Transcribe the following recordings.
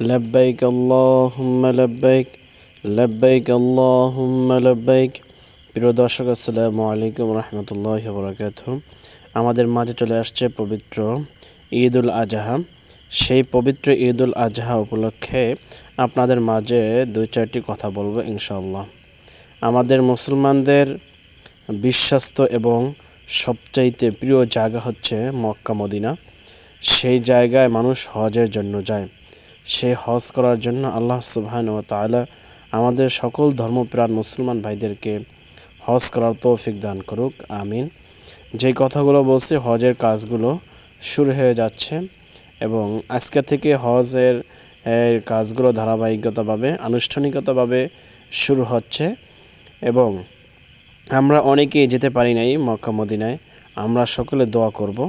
لبيك اللهم لبيك لبيك اللهم لبيك প্রিয় দর্শক আসসালামু আলাইকুম রহমতুল্লাহ বরাকাত আমাদের মাঝে চলে আসছে পবিত্র ঈদ উল আজহা সেই পবিত্র ঈদ উল আজহা উপলক্ষে আপনাদের মাঝে দুই চারটি কথা বলবো ইনশাআল্লাহ আমাদের মুসলমানদের বিশ্বস্ত এবং সবচাইতে প্রিয় জায়গা হচ্ছে মক্কা মদিনা সেই জায়গায় মানুষ হজের জন্য যায় সেই হজ করার জন্য আল্লাহ সুবহান ও তালা আমাদের সকল ধর্মপ্রাণ মুসলমান ভাইদেরকে হজ করার তৌফিক দান করুক, আমিন। যে কথাগুলো বলছি, হজের কাজগুলো শুরু হয়ে যাচ্ছে এবং আজকে থেকে হজের কাজগুলো ধারাবাহিকতাভাবে, আনুষ্ঠানিকতাভাবে শুরু হচ্ছে এবং আমরা অনেকেই যেতে পারি নাই মক্কা, মদিনায়। আমরা সকলে দোয়া করব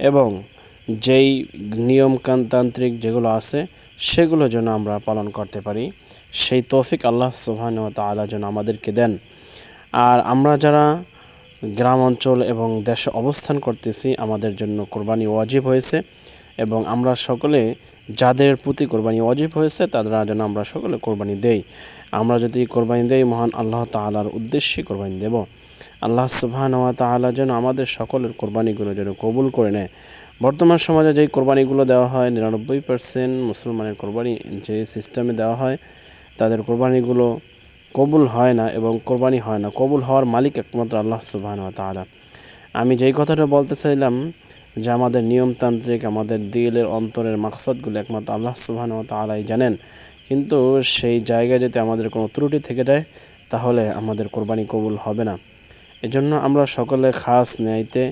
এবং যেই নিয়মতান্ত্রিক যেগুলো আছে সেগুলো যেন আমরা পালন করতে পারি। সেই তৌফিক আল্লাহ সুবহান ও তালা যেন আমাদেরকে দেন। আর আমরা যারা গ্রাম অঞ্চল এবং দেশে অবস্থান করতেছি, আমাদের জন্য কোরবানি ওয়াজিব হয়েছে এবং আমরা সকলে যাদের প্রতি কোরবানি ওয়াজিব হয়েছে তারা যেন আমরা সকলে কোরবানি দেই। আমরা যদি কোরবানি দেই, মহান আল্লাহ তালার উদ্দেশ্যে কোরবানি দেব। আল্লাহ সুবহান ওয়া তাআলা যেন আমাদের সকলের কোরবানিগুলো যেন কবুল করে নেয়। বর্তমান সমাজে যেই কোরবানিগুলো দেওয়া হয়, নিরানব্বই পার্সেন্ট মুসলমানের কোরবানি যে সিস্টেমে দেওয়া হয়, তাদের কোরবানিগুলো কবুল হয় না এবং কোরবানি হয় না। কবুল হওয়ার মালিক একমাত্র আল্লাহ সুবহান ওয়া তাআলা। আমি যেই কথাটা বলতে চাইলাম যে আমাদের নিয়মতান্ত্রিক, আমাদের দিলের অন্তরের মাকসাদগুলো একমাত্র আল্লাহ সুবহান ওয়া তাআলাই জানেন। কিন্তু সেই জায়গায় যদি আমাদের কোনো ত্রুটি থেকে যায়, তাহলে আমাদের কোরবানি কবুল হবে না। এজন্য আমরা সকলে খাস ন্যায়তে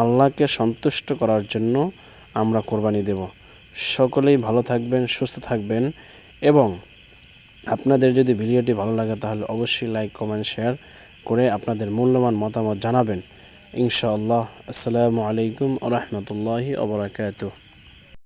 আল্লাহকে সন্তুষ্ট করার জন্য আমরা কোরবানি দেব। সকলেই ভালো থাকবেন, সুস্থ থাকবেন এবং আপনাদের যদি ভিডিওটি ভালো লাগে তাহলে অবশ্যই লাইক, কমেন্ট, শেয়ার করে আপনাদের মূল্যবান মতামত জানাবেন। ইনশাআল্লাহ। আসসালামু আলাইকুম রহমতুল্লাহি ওবরাকাতুহ